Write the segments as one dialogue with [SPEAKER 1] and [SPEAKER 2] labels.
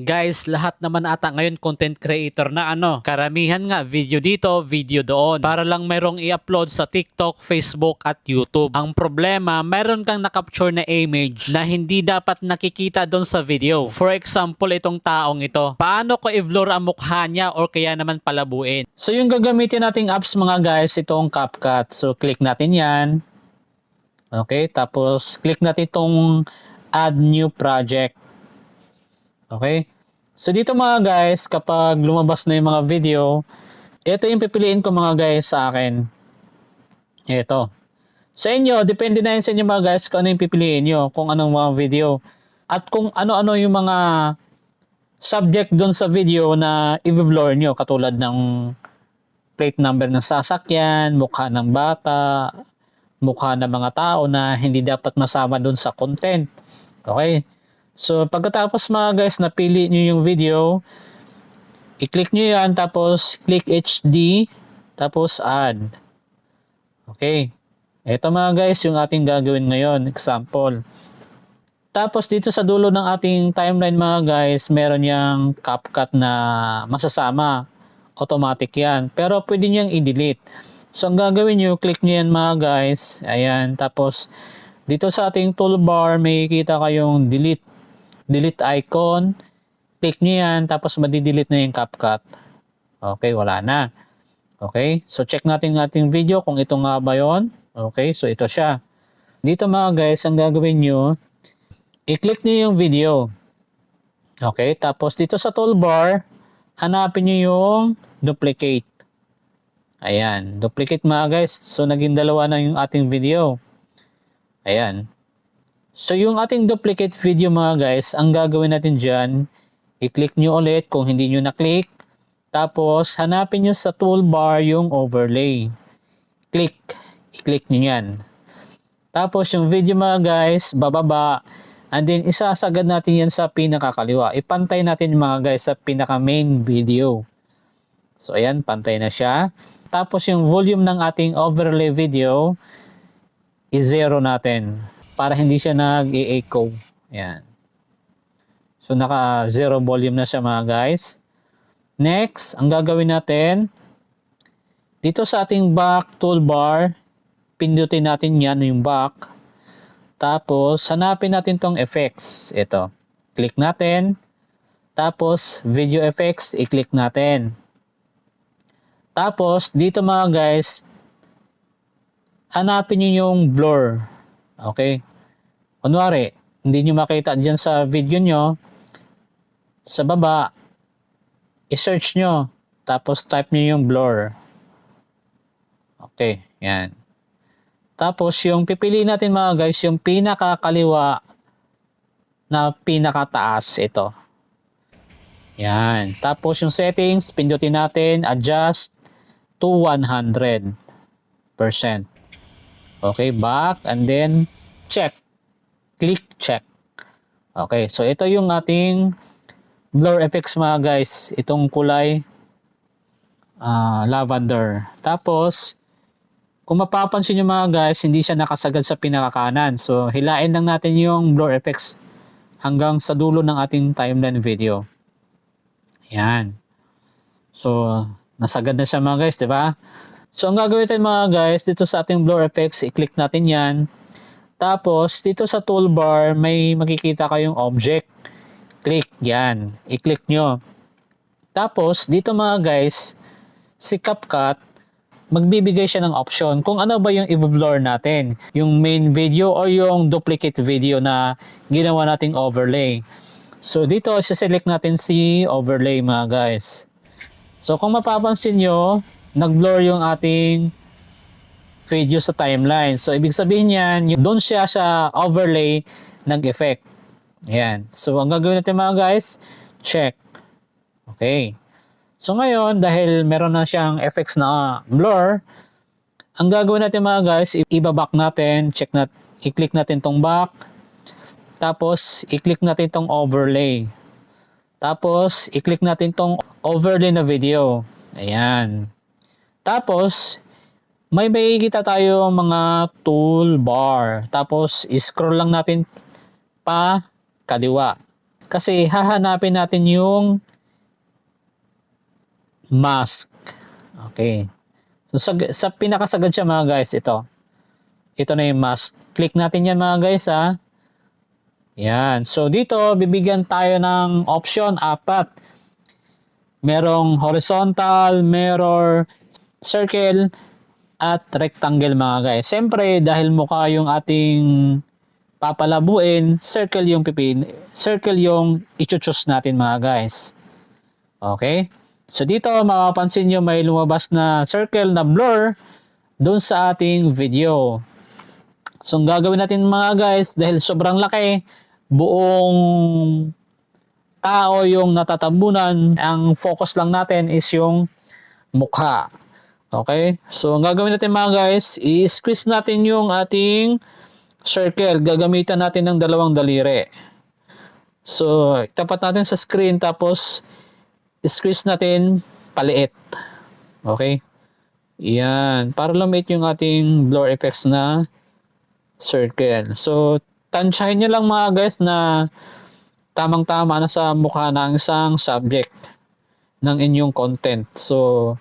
[SPEAKER 1] Guys, lahat naman ata ngayon content creator na ano. Karamihan nga video dito, video doon. Para lang mayroong i-upload sa TikTok, Facebook at YouTube. Ang problema, mayroon kang nakapture na image na hindi dapat nakikita doon sa video. For example, itong taong ito. Paano ko i-blur ang mukha niya or kaya naman palabuin? So yung gagamitin nating apps mga guys, itong CapCut. So click natin yan. Okay, tapos click natin itong add new project. Okay? So dito mga guys, kapag lumabas na yung mga video, ito yung pipiliin ko mga guys sa akin. Ito. Sa inyo, depende na yun sa inyo mga guys kung ano yung pipiliin nyo, kung anong mga video. At kung ano-ano yung mga subject doon sa video na i-blur nyo, katulad ng plate number ng sasakyan, mukha ng bata, mukha ng mga tao na hindi dapat masama doon sa content. Okay? So, pagkatapos mga guys, napili nyo yung video, i-click nyo yan, tapos click HD, tapos add. Okay. Ito mga guys, yung ating gagawin ngayon. Example. Tapos dito sa dulo ng ating timeline mga guys, meron yung CapCut na masasama. Automatic yan. Pero pwede niyang i-delete. So, ang gagawin nyo, click nyo yan mga guys. Ayan. Tapos, dito sa ating toolbar, may kita kayong delete delete icon, click nyo yan, tapos madidelete na yung CapCut. Okay, wala na. Okay, so check natin ang ating video kung ito nga ba yon. Okay, so ito siya. Dito mga guys, ang gagawin nyo, i-click nyo yung video. Okay, tapos dito sa toolbar, hanapin nyo yung duplicate. Ayan, duplicate mga guys. So naging dalawa na yung ating video. Ayan. So yung ating duplicate video mga guys, ang gagawin natin dyan, i-click nyo ulit kung hindi nyo na-click. Tapos hanapin nyo sa toolbar yung overlay. Click. I-click nyo yan. Tapos yung video mga guys, bababa. And then isasagad natin yan sa pinakakaliwa. Ipantay natin mga guys sa pinaka main video. So ayan, pantay na siya. Tapos yung volume ng ating overlay video, i-zero natin para hindi siya nag-echo. Yan. So naka zero volume na siya mga guys. Next, ang gagawin natin dito sa ating back toolbar, pindutin natin yan yung back. Tapos hanapin natin tong effects. Ito. Click natin. Tapos video effects, i-click natin. Tapos dito mga guys, hanapin niyo yung blur. Okay? Kunwari, hindi nyo makita dyan sa video nyo, sa baba, i-search nyo, tapos type nyo yung blur. Okay, yan. Tapos yung pipili natin mga guys, yung pinakakaliwa na pinakataas, ito. Yan. Tapos yung settings, pindutin natin, adjust to 100%. Okay, back, and then check click check. Okay, so ito yung ating blur effects mga guys. Itong kulay uh, lavender. Tapos, kung mapapansin nyo mga guys, hindi siya nakasagad sa pinakakanan. So, hilain lang natin yung blur effects hanggang sa dulo ng ating timeline video. Yan. So, nasagad na siya mga guys, di ba? So, ang gagawin natin mga guys, dito sa ating blur effects, i-click natin yan. Tapos, dito sa toolbar, may makikita kayong object. Click, yan. I-click nyo. Tapos, dito mga guys, si CapCut, magbibigay siya ng option kung ano ba yung i-blur natin. Yung main video or yung duplicate video na ginawa nating overlay. So, dito, select natin si overlay mga guys. So, kung mapapansin nyo, nag-blur yung ating video sa timeline. So, ibig sabihin yan, doon siya sa overlay nag-effect. Ayan. So, ang gagawin natin mga guys, check. Okay. So, ngayon, dahil meron na siyang effects na blur, ang gagawin natin mga guys, ibaback natin, check nat, i-click natin tong back, tapos, i-click natin tong overlay. Tapos, i-click natin tong overlay na video. Ayan. Tapos, may makikita tayo mga toolbar. Tapos, scroll lang natin pa kaliwa. Kasi hahanapin natin yung mask. Okay. So sa, sa pinakasagad siya mga guys, ito. Ito na yung mask. Click natin yan mga guys ha. Yan. So dito, bibigyan tayo ng option, apat. Merong horizontal, mirror, circle, at rectangle mga guys. Siyempre, dahil mukha yung ating papalabuin, circle yung pipin, circle yung i-choose natin mga guys. Okay? So dito, mapapansin nyo may lumabas na circle na blur doon sa ating video. So ang gagawin natin mga guys, dahil sobrang laki, buong tao yung natatabunan, ang focus lang natin is yung mukha. Okay? So, ang gagawin natin mga guys, i-squeeze natin yung ating circle. Gagamitan natin ng dalawang daliri. So, itapat natin sa screen tapos squeeze natin paliit. Okay? Yan. Para lumit yung ating blur effects na circle. So, tansyahin nyo lang mga guys na tamang-tama na sa mukha ng isang subject ng inyong content. So,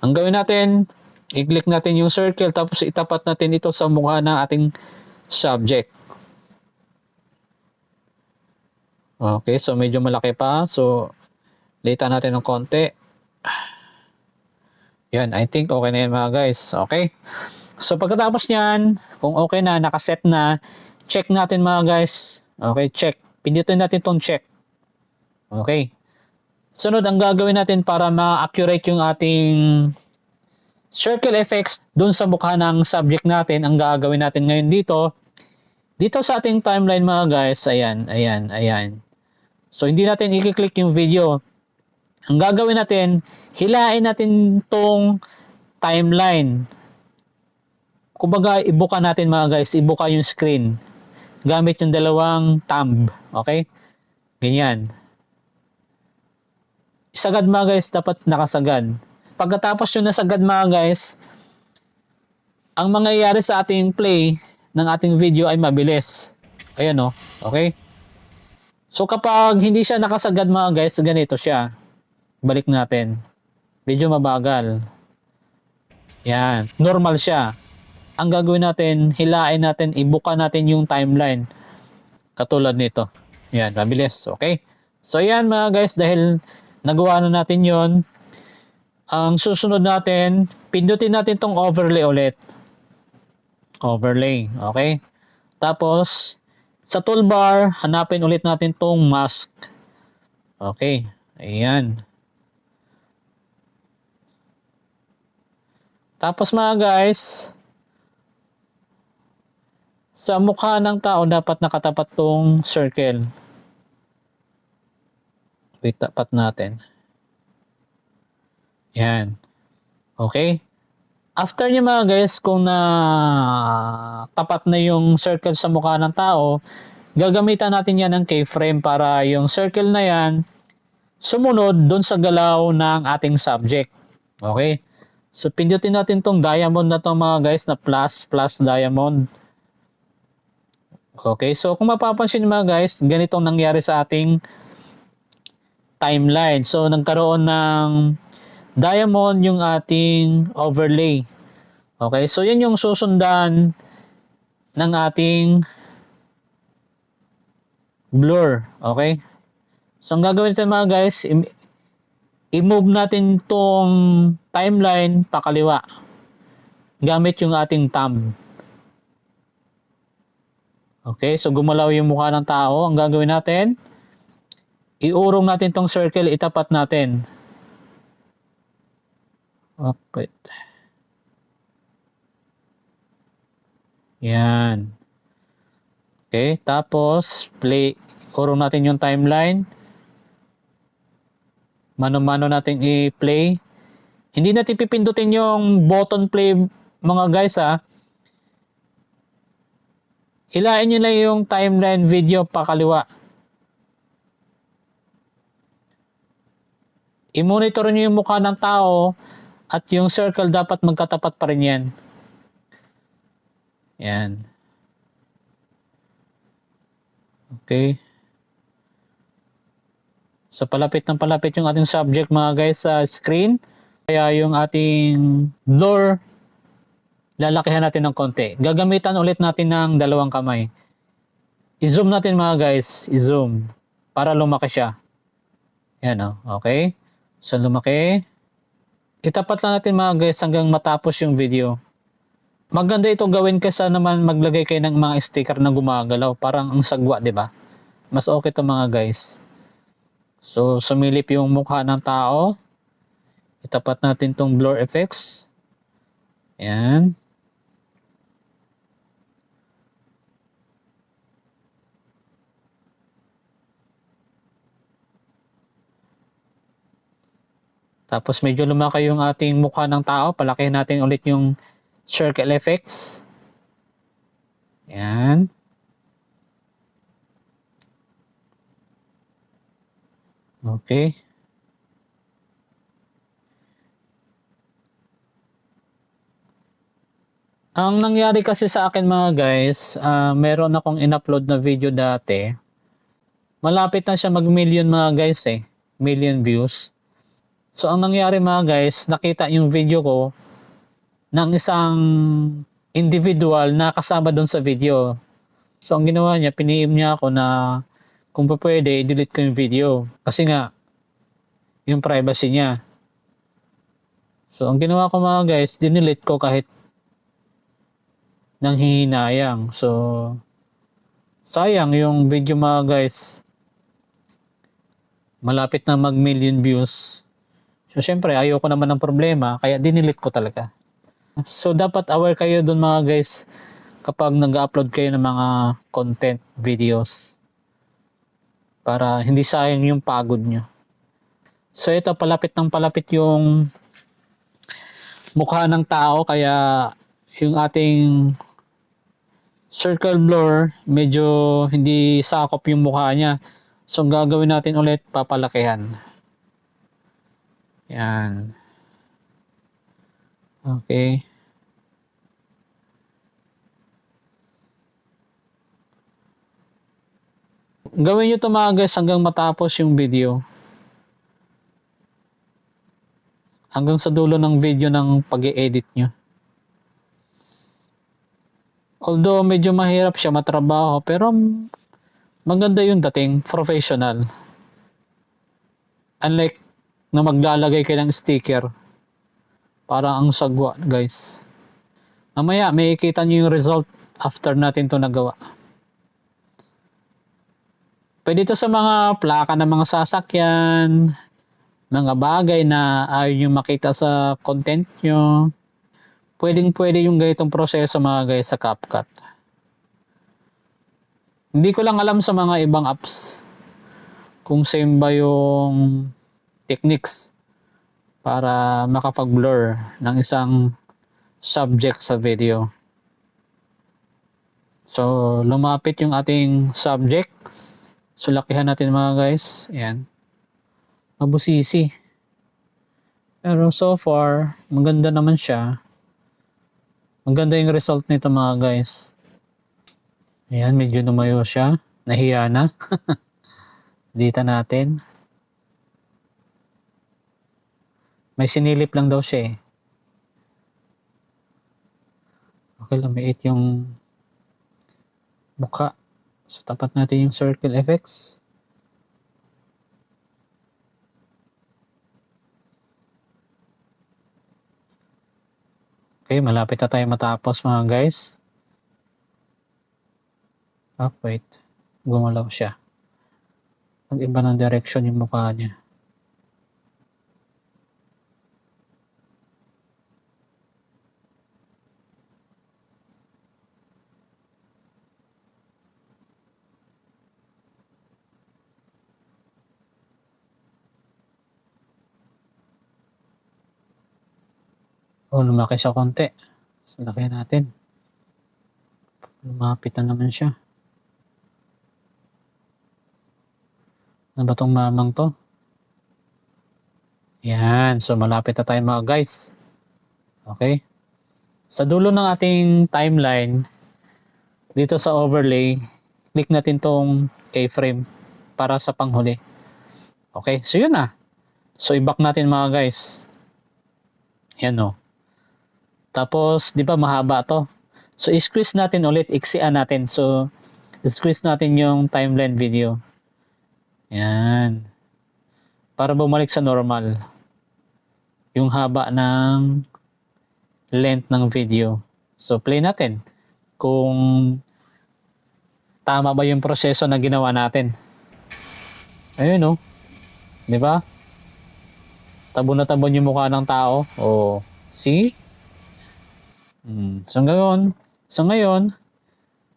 [SPEAKER 1] ang gawin natin, i-click natin yung circle tapos itapat natin ito sa mukha ng ating subject. Okay, so medyo malaki pa. So, lita natin ng konti. Yan, I think okay na yan mga guys. Okay. So, pagkatapos niyan, kung okay na, nakaset na, check natin mga guys. Okay, check. Pindutin natin tong check. Okay. Sunod, ang gagawin natin para ma-accurate yung ating circle effects dun sa mukha ng subject natin, ang gagawin natin ngayon dito, dito sa ating timeline mga guys, ayan, ayan, ayan. So, hindi natin i-click yung video. Ang gagawin natin, hilain natin tong timeline. Kumbaga, ibuka natin mga guys, ibuka yung screen. Gamit yung dalawang thumb. Okay? Ganyan. Isagad mga guys, dapat nakasagad. Pagkatapos yung nasagad mga guys, ang mangyayari sa ating play ng ating video ay mabilis. Ayan o. Okay? So kapag hindi siya nakasagad mga guys, ganito siya. Balik natin. Medyo mabagal. Yan. Normal siya. Ang gagawin natin, hilain natin, ibuka natin yung timeline. Katulad nito. Yan, mabilis. Okay? So yan mga guys, dahil nagawa na natin yon ang susunod natin, pindutin natin tong overlay ulit. Overlay, okay? Tapos, sa toolbar, hanapin ulit natin tong mask. Okay, ayan. Tapos mga guys, sa mukha ng tao dapat nakatapat tong circle. Wait, tapat natin. Yan. Okay? After niya mga guys, kung na tapat na yung circle sa mukha ng tao, gagamitan natin yan ng keyframe para yung circle na yan sumunod doon sa galaw ng ating subject. Okay? So, pindutin natin tong diamond na to mga guys na plus, plus diamond. Okay? So, kung mapapansin mga guys, ganitong nangyari sa ating timeline. So, nagkaroon ng diamond yung ating overlay. Okay, so yan yung susundan ng ating blur. Okay? So, ang gagawin natin mga guys, i-move natin tong timeline pakaliwa gamit yung ating thumb. Okay, so gumalaw yung mukha ng tao. Ang gagawin natin, iurong natin tong circle, itapat natin. Okay. Yan. Okay, tapos play urong natin yung timeline. Mano-mano natin i-play. Hindi natin pipindutin yung button play mga guys ha. Hilain nyo lang yung timeline video pakaliwa. I-monitor nyo yung mukha ng tao at yung circle dapat magkatapat pa rin yan. Yan. Okay. So palapit ng palapit yung ating subject mga guys sa screen. Kaya yung ating blur, lalakihan natin ng konti. Gagamitan ulit natin ng dalawang kamay. I-zoom natin mga guys, i-zoom para lumaki siya. Yan o, okay? So lumaki. Itapat lang natin mga guys hanggang matapos yung video. Maganda ito gawin kaysa naman maglagay kayo ng mga sticker na gumagalaw. Parang ang sagwa, di ba? Mas okay to mga guys. So, sumilip yung mukha ng tao. Itapat natin tong blur effects. Yan. Tapos medyo lumaki yung ating mukha ng tao. Palakihin natin ulit yung circle effects. Yan. Okay. Ang nangyari kasi sa akin mga guys, ah, meron akong in-upload na video dati. Malapit na siya mag-million mga guys eh. Million views. So ang nangyari mga guys, nakita yung video ko ng isang individual na kasama doon sa video. So ang ginawa niya, piniim niya ako na kung pa pwede, i-delete ko yung video. Kasi nga, yung privacy niya. So ang ginawa ko mga guys, dinelete ko kahit nang hihinayang. So, sayang yung video mga guys. Malapit na mag million views. So, syempre, ayoko naman ng problema, kaya dinilit ko talaga. So, dapat aware kayo dun mga guys kapag nag-upload kayo ng mga content videos para hindi sayang yung pagod nyo. So, ito, palapit ng palapit yung mukha ng tao, kaya yung ating circle blur, medyo hindi sakop yung mukha niya. So, gagawin natin ulit, papalakihan. Yan. Okay. Gawin nyo ito mga guys hanggang matapos yung video. Hanggang sa dulo ng video ng pag edit nyo. Although medyo mahirap siya matrabaho, pero maganda yung dating, professional. Unlike na maglalagay kayo ng sticker, parang ang sagwa, guys. Mamaya, may kita nyo yung result after natin to nagawa. Pwede ito sa mga plaka ng mga sasakyan, mga bagay na ayaw nyo makita sa content nyo. Pwedeng pwede yung ganitong proseso mga guys sa CapCut. Hindi ko lang alam sa mga ibang apps kung same ba yung techniques para makapag-blur ng isang subject sa video. So, lumapit yung ating subject. So, lakihan natin mga guys. Ayan. Mabusisi. Pero so far, maganda naman siya. Maganda yung result nito mga guys. Ayan, medyo lumayo siya. Nahiya na. Dita natin. May sinilip lang daw siya eh. Okay, lumiit yung mukha. So, tapat natin yung circle effects. Okay, malapit na tayo matapos mga guys. Ah, wait. Gumalaw siya. Nag-iba ng direction yung mukha niya. Oh, lumaki siya konti. So, laki natin. Lumapit na naman siya. Ano ba tong mamang to? Yan. So, malapit na tayo mga guys. Okay? Sa dulo ng ating timeline, dito sa overlay, click natin tong keyframe para sa panghuli. Okay, so yun na. So i-back natin mga guys. Yan o. Tapos, di ba mahaba to? So i-squeeze natin ulit, iksian natin. So, i-squeeze natin yung timeline video. Yan. Para bumalik sa normal. Yung haba ng length ng video. So, play natin. Kung tama ba yung proseso na ginawa natin. Ayun, oh. Di ba? Tabo na tabo yung mukha ng tao. Oh, see? Hmm. So ngayon, so ngayon,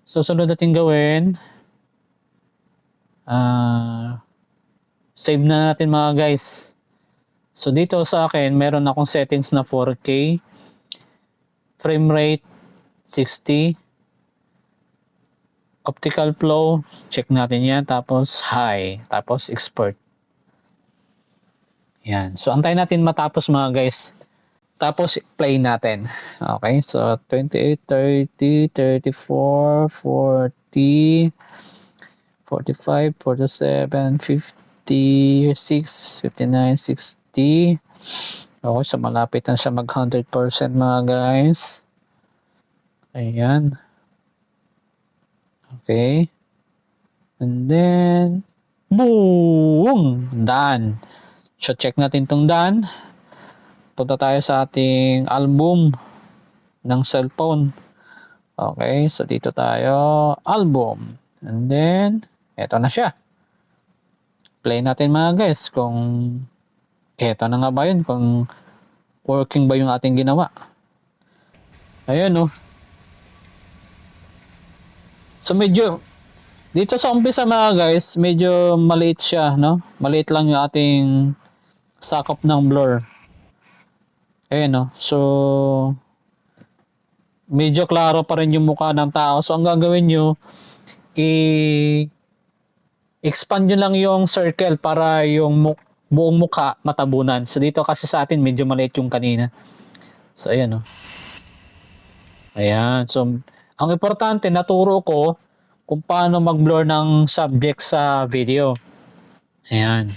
[SPEAKER 1] susunod natin gawin, ah, save na natin mga guys. So dito sa akin, meron akong settings na 4K, frame rate 60, optical flow, check natin yan, tapos high, tapos export. Yan. So, antayin natin matapos mga guys. Tapos, play natin. Okay. So, 28, 30, 34, 40, 45, 47, 56, 59, 60. Okay. So, malapit na siya mag 100% mga guys. Ayan. Okay. And then, boom! Done. So, check natin tong done. Punta tayo sa ating album ng cellphone. Okay, so dito tayo, album. And then, eto na siya. Play natin mga guys kung eto na nga ba yun, kung working ba yung ating ginawa. Ayan oh. So medyo, dito sa umpisa mga guys, medyo maliit siya, no? Maliit lang yung ating sakop ng blur. Ayan, no? So, medyo klaro pa rin yung mukha ng tao. So, ang gagawin nyo, i- expand nyo lang yung circle para yung mu- buong mukha matabunan. So, dito kasi sa atin, medyo maliit yung kanina. So, ayan, no? Ayan. So, ang importante, naturo ko kung paano mag-blur ng subject sa video. Ayan.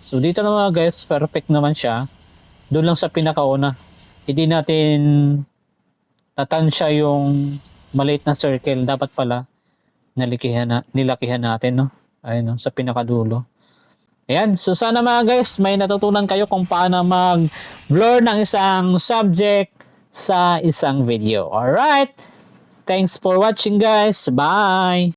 [SPEAKER 1] So, dito na mga guys, perfect naman siya. Doon lang sa pinakauna. Hindi natin natansya yung maliit na circle. Dapat pala, nalikihan na, nilakihan natin, no? Ayun, no? sa pinakadulo. Ayan, so sana mga guys, may natutunan kayo kung paano mag-blur ng isang subject sa isang video. Alright? Thanks for watching guys. Bye!